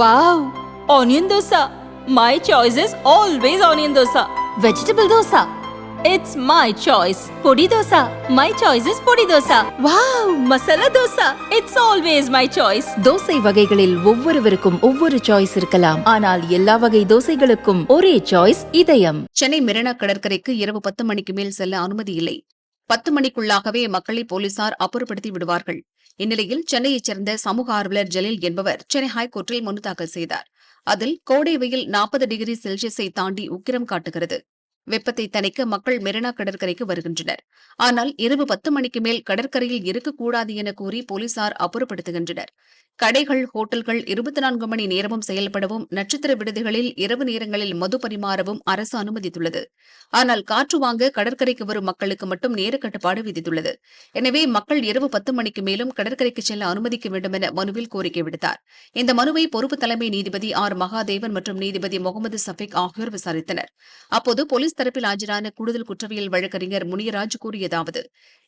Wow onion dosa my choice is always onion dosa vegetable dosa it's my choice podi dosa my choice is podi dosa wow masala dosa it's always my choice dosa வகைகளில் ஒவ்வொருவருக்கும் ஒவ்வொரு choice இருக்கலாம். ஆனால் எல்லா வகை தோசைகளுக்கும் ஒரே choice இதயம். சென்னை மெரினா கடற்கரைக்கு இரவு பத்து மணிக்கு மேல் செல்ல அனுமதி இல்லை. பத்து மணிக்குள்ளாகவே மக்களை போலீசார் அப்புறப்படுத்தி விடுவார்கள். இந்நிலையில் சென்னையைச் சேர்ந்த சமூக ஆர்வலர் ஜலீல் என்பவர் சென்னை ஹைகோர்ட்டில் மனு தாக்கல் செய்தார். அதில் கோடை வெயில் நாற்பது டிகிரி செல்சியஸை தாண்டி உக்கிரம் காட்டுகிறது. வெப்பத்தை தணிக்க மக்கள் மெரினா கடற்கரைக்கு வருகின்றனர். ஆனால் இரவு பத்து மணிக்கு மேல் கடற்கரையில் இருக்கக்கூடாது என கூறி போலீசார் அப்புறப்படுத்துகின்றனர். கடைகள் ஹோட்டல்கள் இருபத்தி நான்கு மணி நேரமும் செயல்படவும் நட்சத்திர விடுதிகளில் இரவு நேரங்களில் மது பரிமாறவும் அரசு அனுமதித்துள்ளது. ஆனால் காற்று வாங்க கடற்கரைக்கு வரும் மக்களுக்கு மட்டும் நேர கட்டுப்பாடு விதித்துள்ளது. எனவே மக்கள் இரவு பத்து மணிக்கு மேலும் கடற்கரைக்கு செல்ல அனுமதிக்க வேண்டும் என மனுவில் கோரிக்கை விடுத்தார். இந்த மனுவை பொறுப்பு தலைமை நீதிபதி ஆர். மகாதேவன் மற்றும் நீதிபதி முகமது சஃபிக் ஆகியோர் விசாரித்தனர். அப்போது போலீஸ் தரப்பில் ஆஜரான கூடுதல் குற்றவியல் வழக்கறிஞர் முனியராஜ் கூறியதாவது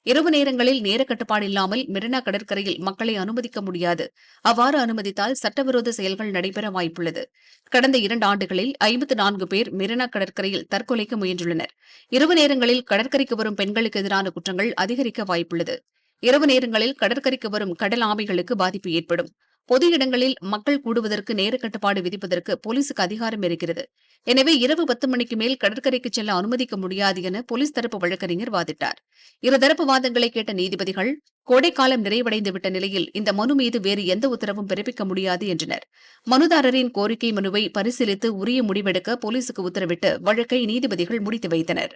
இரவு நேரங்களில் நேர கட்டுப்பாடு இல்லாமல் மெரினா கடற்கரையில் மக்களை அனுமதிக்க முடியாது. அவ்வாறு அனுமதித்தால் சட்டவிரோத செயல்கள் நடைபெற வாய்ப்புள்ளது. கடந்த இரண்டு ஆண்டுகளில் ஐம்பத்து நான்கு பேர் மெரினா கடற்கரையில் தற்கொலைக்கு முயன்றுள்ளனர். இரவு நேரங்களில் கடற்கரைக்கு வரும் பெண்களுக்கு எதிரான குற்றங்கள் அதிகரிக்க வாய்ப்புள்ளது. இரவு நேரங்களில் கடற்கரைக்கு வரும் கடல் ஆமைகளுக்கு பாதிப்பு ஏற்படும். பொது இடங்களில் மக்கள் கூடுவதற்கு நேர கட்டுப்பாடு விதிப்பதற்கு போலீசுக்கு அதிகாரம் இருக்கிறது. எனவே இரவு பத்து மணிக்கு மேல் கடற்கரைக்கு செல்ல அனுமதிக்க முடியாது என போலீஸ் தரப்பு வழக்கறிஞர் வாதிட்டார். இருதரப்பு வாதங்களை கேட்ட நீதிபதிகள் கோடைக்காலம் நிறைவடைந்துவிட்ட நிலையில் இந்த மனு மீது வேறு எந்த உத்தரவும் பிறப்பிக்க முடியாது என்றனர். மனுதாரரின் கோரிக்கை மனுவை பரிசீலித்து உரிய முடிவெடுக்க போலீசுக்கு உத்தரவிட்டு வழக்கை நீதிபதிகள் முடித்து வைத்தனர்.